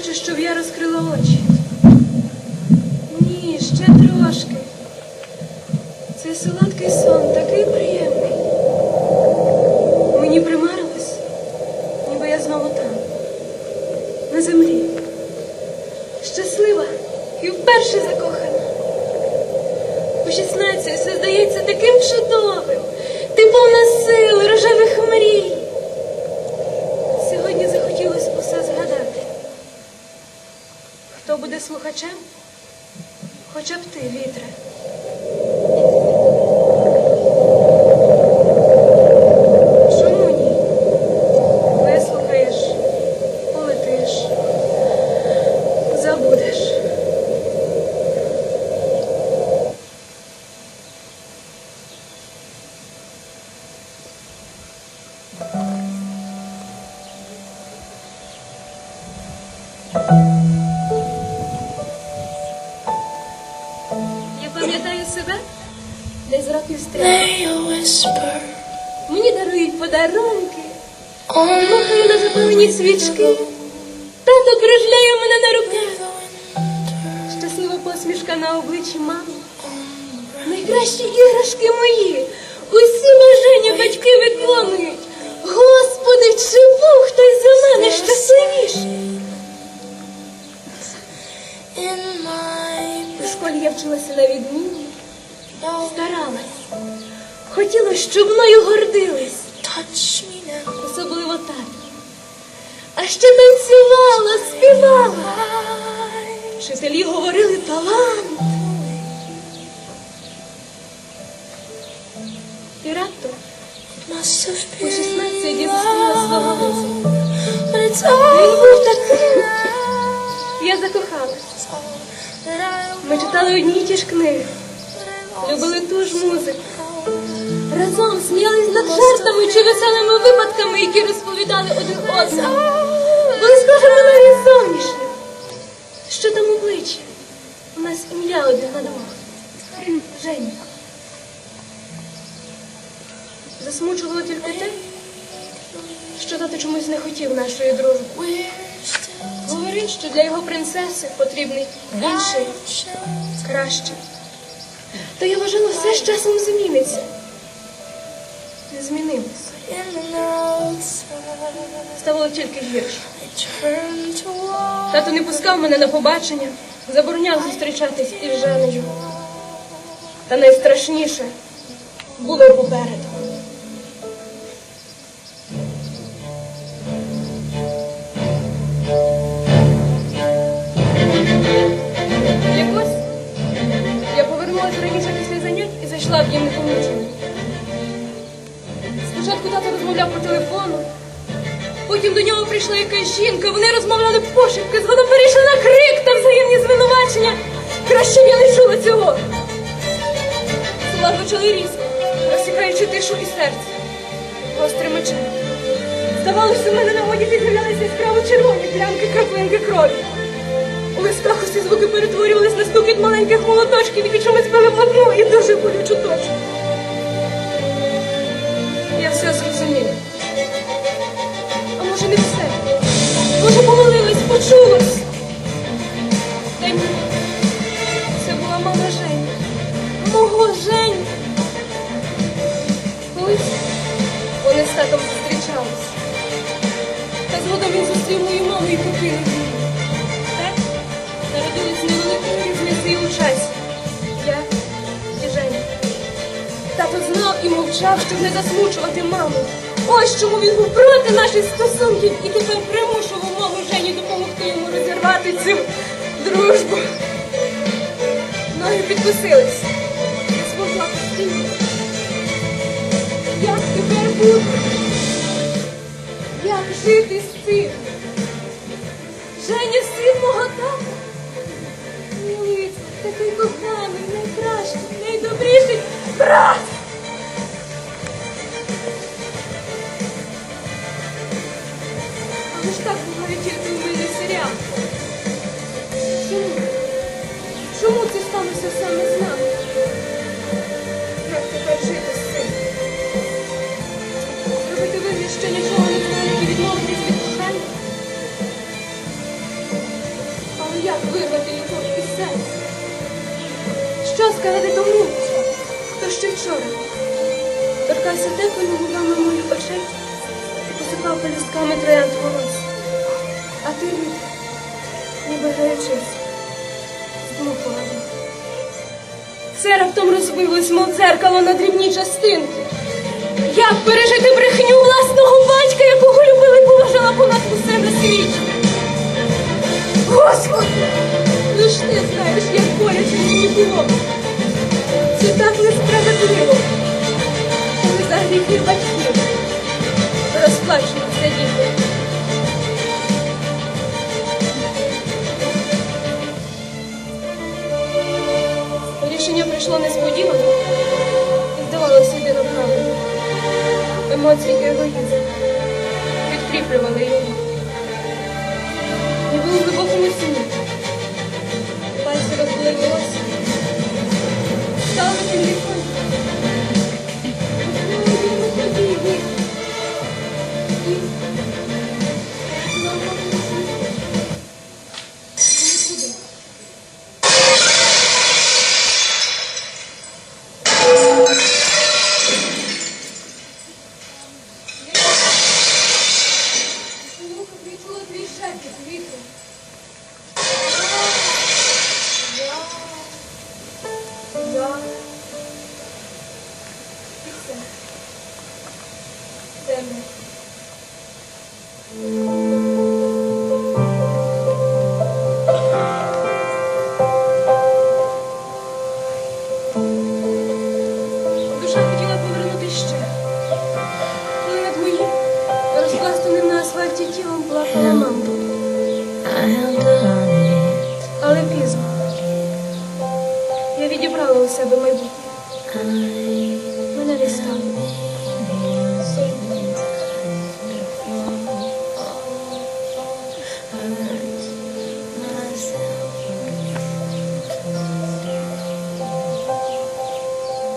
Хочеш, щоб я розкрила очі? Ні, ще трошки. Цей солодкий сон такий приємний. Мені примарилось, ніби я знову там, на землі. Щаслива і вперше закохана. У 16 все здається таким чудовим. Ти повна сил, рожевих мрій. Сьогодні захотілося усе згадати. Хто буде слухачем? Хоча б ти, вітре. Запалені свічки. Тато кружляє мене на руках. Щаслива посмішка на обличчі мами. Найкращі іграшки мої. Усі бажання батьки виконують. Господи, чи був хтось за мене щасливіший? У школі я вчилася на відмінно, no старалась. Хотіла, щоб мною гордились, особливо тато. А ще танцювала, співала. Вчителі говорили талант. І раптом been 16 я зустріла свого музику. Він був таким. Я закохалась. Ми читали одні й ті ж книги, любили ту ж музику. Разом сміялись над жартами чи веселими випадками, які розповідали один одному. Були схожими навіть зовнішньо. Що там обличчя? У нас ім'я один на двох. Женя. Засмучувало тільки те, що тато чомусь не хотів нашої дружби. Говорив, що для його принцеси потрібний інший, кращий. Та я вважала, все з часом зміниться. Не outside, Ставало тільки гірше. Тато не пускав мене на побачення, забороняв зустрічатись із Женею. Та найстрашніше було попереду. Зайшла в їм непомічено. Спочатку тато розмовляв по телефону, Потім до нього прийшла якась жінка, вони розмовляли пошепки, згодом перейшли на крик та взаємні звинувачення. Краще я не чула цього. Слова почали різко, розсікаючи тишу і серце, гострим мечем. Здавалося, в мене на одязі з'являлися яскраво червоні плямки краплинки крові. У листах усі звуки перетворювались на стукіт маленьких молоточків, які чомусь били в одну і щоб не засмучувати маму. Ось чому він був проти наших стосунків і тепер примушував маму Жені допомогти йому розірвати цю дружбу. Ноги підкосились. Я змогла постійно. Як тепер бути? Як жити з цим? Женя син мого тата. Мій такий коханий, найкращий, найдобріший брат. Сказати тому, хто ще вчора торкався теплими губами моїх очей і посипав пелюстками троянд волосся. А ти, Рід, ніби граючись, здмухала їх. Все раптом розбилось, мов дзеркало на дрібні частинки. Як пережити брехню власного батька, якого любила і поважала понад усе на світі? Господи! Лиш ти знаєш, як боляче мені було. Батьків розплачуються діти. Рішення прийшло несподівано і здавалося єдино правильно. Емоції і підкріплювали його. Ніби у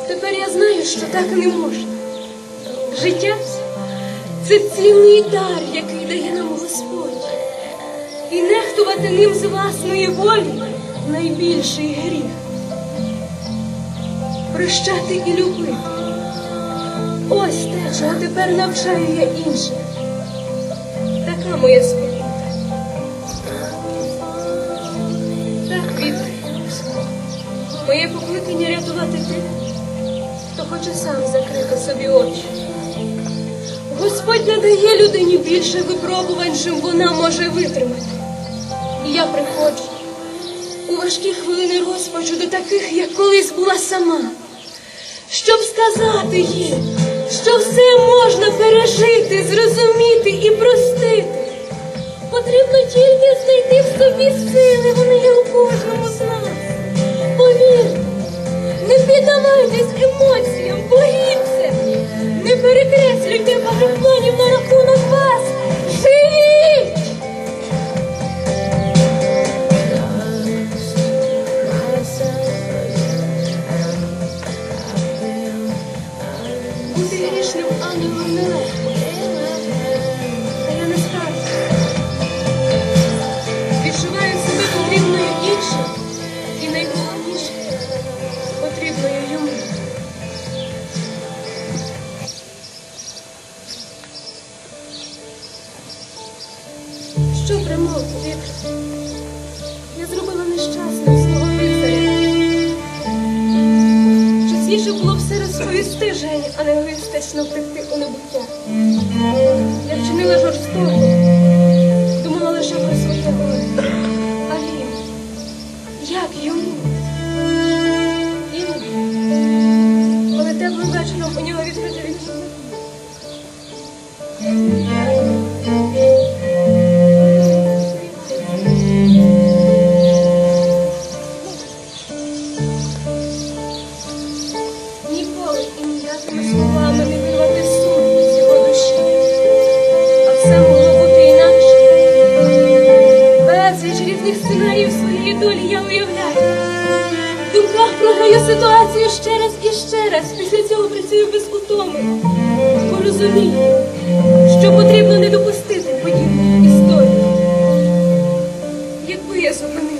Тепер я знаю, що так не можна. Життя це цінний дар, який дає нам Господь. І нехтувати ним з власної волі найбільший гріх. Прощати і любити. Ось те, чого тепер навчаю я інших. Така моя спільнота. Покликання рятувати тих, хто хоче сам закрити собі очі. Господь надає людині більше випробувань, чим вона може витримати. І я приходжу у важкі хвилини розпачу до таких, як колись була сама, щоб сказати їм, що все можна пережити, зрозуміти і простити. Потрібно тільки знайти в собі сили, вони є у кожному з нас. Піддавайтесь емоціям, боріться, не перекреслюйте ваших планів на рахунок вас. Живіть! Бути грішним ангелом нелегко. Частіше було все розповісти Жені, а не егоїстично втекти у небуття. Я вчинила жорстоко, думала лише про своє горе. А він, як йому? Раз. Після цього працюю без утоми. Бо розумію, що потрібно не допустити подібних історій. Якби я зупинилась,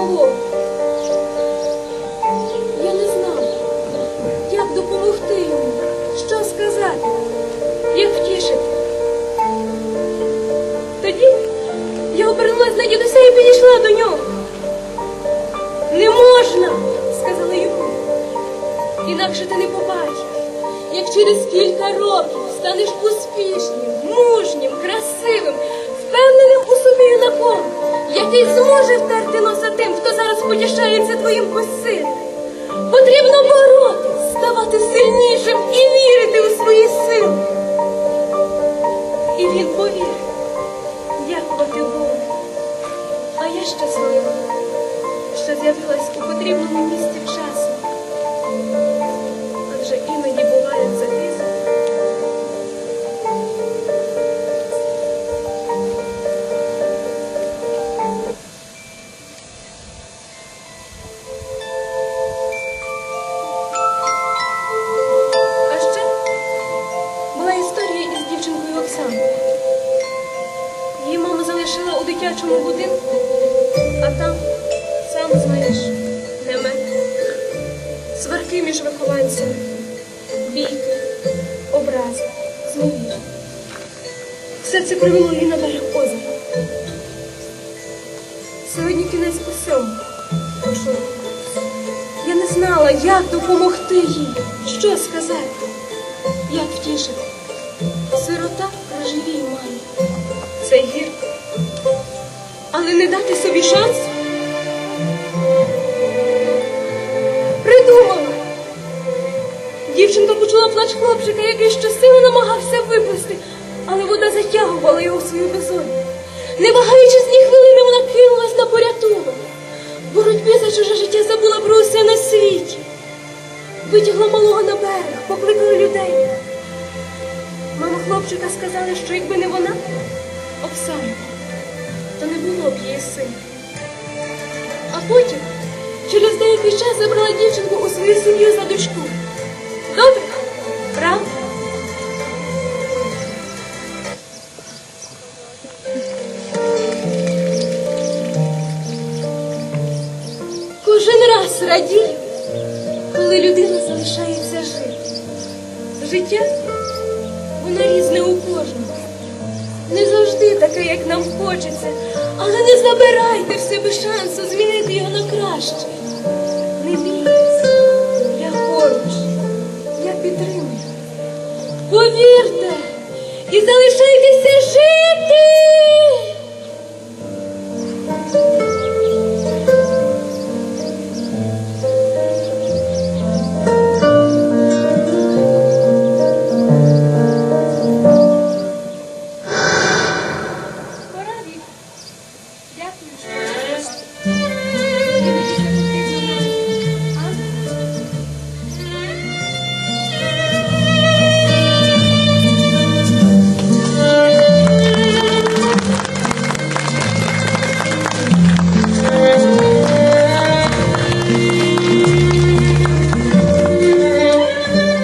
малого. Я не знала, як допомогти йому, що сказати, як втішити. Тоді я обернулась на дідуся і підійшла до нього. Не можна, сказала йому. Інакше ти не побачиш, як через кілька років станеш успішним, Сварки між вихованцями, бійки, образи, зловіжі. Все це привело її на берег озера. Сьогодні кінець усьому. Прошу. Я не знала, як допомогти їй, що сказати, як втішити. Сирота проживій мамі. Це гірко. Але не дати собі шанс. Плач хлопчика, який щосили намагався виплисти, але вода затягувала його в свою безодню. Не вагаючись ні хвилини, вона кинулась на порятунок. Боротьбі за чуже життя забула про усе на світі. Витягла малого на берег, покликала людей. Мама хлопчика сказала, що якби не вона, Оксана, то не було б її сина. А потім через деякий час забрала дівчинку у свою сім'ю за дочку. Як нам хочеться, але не забирайте в себе шансу змінити його на краще. Не бійтеся, я поруч, я підтримую. Повірте,